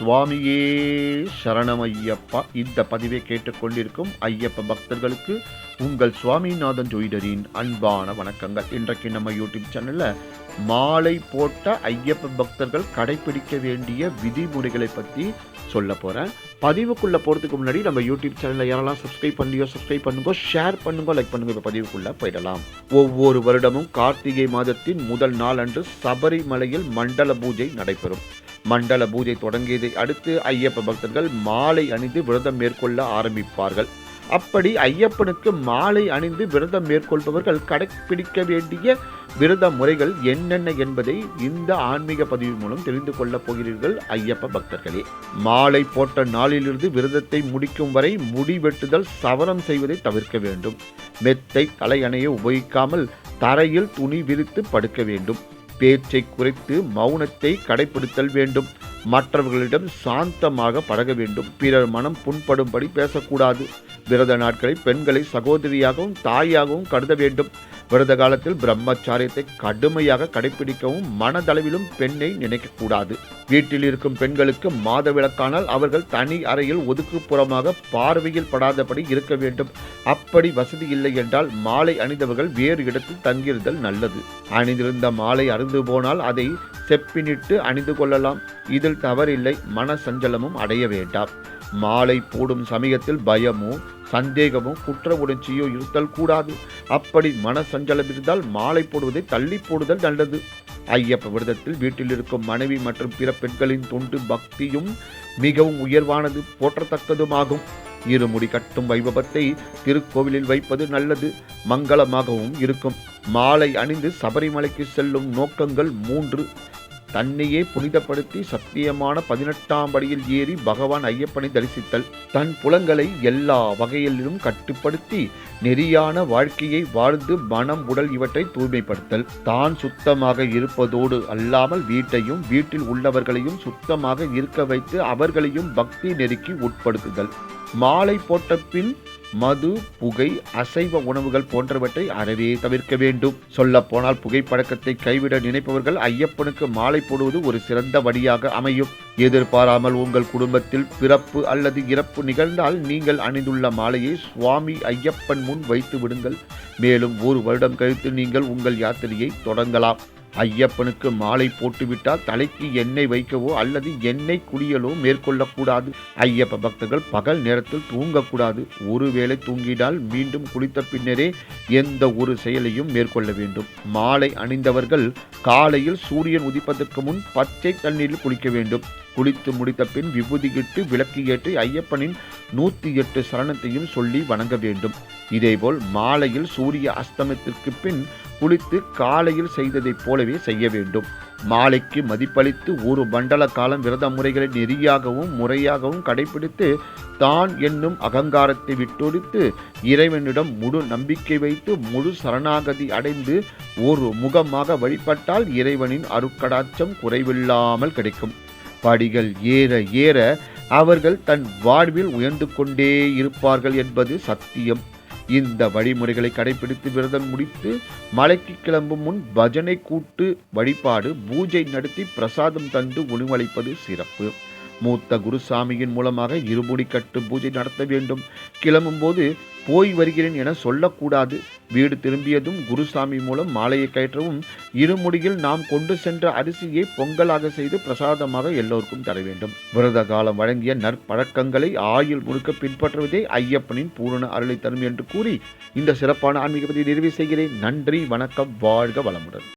சுவாமியே சரணமையப்பா. இந்த பதிவை கேட்டுக்கொண்டிருக்கும் ஐயப்ப பக்தர்களுக்கு உங்கள் சுவாமிநாதன் ஜோயிடரின் அன்பான வணக்கங்கள். இன்றைக்கு நம்ம யூடியூப் சேனலில் மாலை போட்ட ஐயப்ப பக்தர்கள் கடைபிடிக்க வேண்டிய விதிமுறைகளை பற்றி சொல்ல போகிறேன் பதிவுக்குள்ளே போகிறதுக்கு முன்னாடி நம்ம யூடியூப் சேனலில் யாரெல்லாம் சப்ஸ்கிரைப் பண்ணியோ சப்ஸ்கிரைப் பண்ணுங்க ஷேர் பண்ணுங்க லைக் பண்ணுங்க இப்போ பதிவுக்குள்ளே போயிடலாம். ஒவ்வொரு வருடமும் கார்த்திகை மாதத்தின் முதல் நாள் அன்று சபரிமலையில் மண்டல பூஜை நடைபெறும். மண்டல பூஜை தொடங்கியதை அடுத்து ஐயப்ப பக்தர்கள் மாலை அணிந்து விரதம் மேற்கொள்ள ஆரம்பிப்பார்கள். அப்படி ஐயப்பனுக்கு மாலை அணிந்து விரதம் மேற்கொள்பவர்கள் கடைப்பிடிக்க வேண்டிய விரத முறைகள் என்னென்ன என்பதை இந்த ஆன்மீக பதிவு மூலம் தெரிந்து கொள்ளப் போகிறீர்கள் ஐயப்ப பக்தர்களே. மாலை போட்ட நாளிலிருந்து விரதத்தை முடிக்கும் வரை முடி வெட்டுதல் சவரம் செய்வதை தவிர்க்க வேண்டும். மெத்தை தலையணையை உபயோகிக்காமல் தரையில் துணி விரித்து படுக்க வேண்டும். பேச்சை குறைத்து மௌனத்தை கடைபிடித்தல் வேண்டும். மற்றவர்களிடம் சாந்தமாக பழக வேண்டும். பிறர் மனம் புண்படும்படி பேசக்கூடாது. விரத நாட்களை பெண்களை சகோதரியாகவும் தாயாகவும் கருத வேண்டும். விரத காலத்தில் பிரம்மச்சாரியத்தை கடுமையாக கடைபிடிக்கவும் மனதளவிலும் பெண்ணை நினைக்கக்கூடாது. வீட்டில் இருக்கும் பெண்களுக்கு மாத விளக்கானால் அவர்கள் தனி அறையில் ஒதுக்குப்புறமாக பார்வையில் படாதபடி இருக்க வேண்டும். அப்படி வசதி இல்லை என்றால் மாலை அணிந்தவர்கள் வேறு இடத்தில் தங்கியிருந்தல் நல்லது. அணிந்திருந்த மாலை அருந்து போனால் அதை செப்பினிட்டு அணிந்து கொள்ளலாம். இதில் தவறில்லை மன சஞ்சலமும் அடைய வேண்டாம். மாலை போடும் சமயத்தில் பயமோ சந்தேகமோ குற்ற உணர்ச்சியோ இருத்தல் கூடாது. அப்படி மன சஞ்சலம் இருந்தால் மாலை போடுவதை தள்ளி போடுதல் நல்லது. ஐயப்ப விரதத்தில் வீட்டில் இருக்கும் மனைவி மற்றும் பிற பெண்களின் தொண்டு பக்தியும் மிகவும் உயர்வானது போற்றத்தக்கதுமாகும். இருமுடி கட்டும் வைபவத்தை திருக்கோவிலில் வைப்பது நல்லது. மங்களமாகவும் இருக்கும். மாலை அணிந்து சபரிமலைக்கு செல்லும் நோக்கங்கள் மூன்று. தன்னையே புனிதப்படுத்தி சத்தியமான பதினெட்டாம் படியில் ஏறி பகவான் ஐயப்பனை தரிசித்தல். தன் புலங்களை எல்லா வகையிலும் கட்டுப்படுத்தி நெறியான வாழ்க்கையை வாழ்ந்து மனம் உடல் இவற்றை தூய்மைப்படுத்தல். தான் சுத்தமாக இருப்பதோடு அல்லாமல் வீட்டையும் வீட்டில் உள்ளவர்களையும் சுத்தமாக இருக்க வைத்து அவர்களையும் பக்தி நெருக்கி உட்படுத்துதல். மாலை போட்ட பின் மது புகை அசைவ உணவுகள் போன்றவற்றை அறவே தவிர்க்க வேண்டும். சொல்ல போனால் புகைப்பழக்கத்தை கைவிட நினைப்பவர்கள் ஐயப்பனுக்கு மாலை போடுவது ஒரு சிறந்த வழியாக அமையும். எதிர்பாராமல் உங்கள் குடும்பத்தில் பிறப்பு அல்லது இறப்பு நிகழ்ந்தால் நீங்கள் அணிந்துள்ள மாலையை சுவாமி ஐயப்பன் முன் வைத்து விடுங்கள். மேலும் ஒரு வருடம் கழித்து நீங்கள் உங்கள் யாத்திரையை தொடங்கலாம். ஐயப்பனுக்கு மாலை போட்டுவிட்டால் தலைக்கு எண்ணெய் வைக்கவோ அல்லது எண்ணெய் குளியலோ மேற்கொள்ளக்கூடாது. ஐயப்ப பக்தர்கள் பகல் நேரத்தில் தூங்கக்கூடாது. ஒருவேளை தூங்கினால் மீண்டும் குளித்த பின்னரே எந்த ஒரு செயலையும் மேற்கொள்ள வேண்டும். மாலை அணிந்தவர்கள் காலையில் சூரியன் உதிப்பதற்கு முன் பச்சை தண்ணீரில் குளிக்க வேண்டும். குளித்து முடித்த பின் விபூதியிட்டு விளக்கு ஏற்றி ஐயப்பனின் நூற்றி எட்டு சரணத்தையும் சொல்லி வணங்க வேண்டும். இதேபோல் மாலையில் சூரிய அஸ்தமத்திற்கு பின் குளித்து காலையில் செய்ததைப் போலவே செய்ய வேண்டும். மாலைக்கு மதிப்பளித்து ஒரு மண்டல காலம் விரத முறைகளை நெறியாகவும் முறையாகவும் கடைபிடித்து தான் என்னும் அகங்காரத்தை விட்டொழித்து இறைவனிடம் முழு நம்பிக்கை வைத்து முழு சரணாகதி அடைந்து ஒரு முகமாக வழிபட்டால் இறைவனின் அருக்கடாச்சம் குறைவில்லாமல் கிடைக்கும். படிகள் ஏற ஏற அவர்கள் தன் வாழ்வில் உயர்ந்து கொண்டே இருப்பார்கள் என்பது சத்தியம். இந்த வழிமுறைகளை கடைபிடித்து விரதம் முடித்து மலைக்கு கிளம்பும் முன் பஜனை கூட்டு வழிபாடு பூஜை நடத்தி பிரசாதம் தந்து உணவளிப்பது சிறப்பு. மூத்த குருசாமியின் மூலமாக இருமுடி கட்டு பூஜை நடத்த வேண்டும். கிளம்பும் போது போய் வருகிறேன் என சொல்லக்கூடாது. வீடு திரும்பியதும் குருசாமி மூலம் மாலையை கயற்றவும் இருமுடியில் நாம் கொண்டு சென்ற அரிசியை பொங்கலாக செய்து பிரசாதமாக எல்லோருக்கும் தர வேண்டும். விரத காலம் வழங்கிய நற்பழக்கங்களை ஆயுள் முழுக்க பின்பற்றுவதே ஐயப்பனின் பூரண அருளை தரும் என்று கூறி இந்த சிறப்பான ஆன்மீக பதிவை நிறைவு செய்கிறேன். நன்றி வணக்கம் வாழ்க வளமுடன்.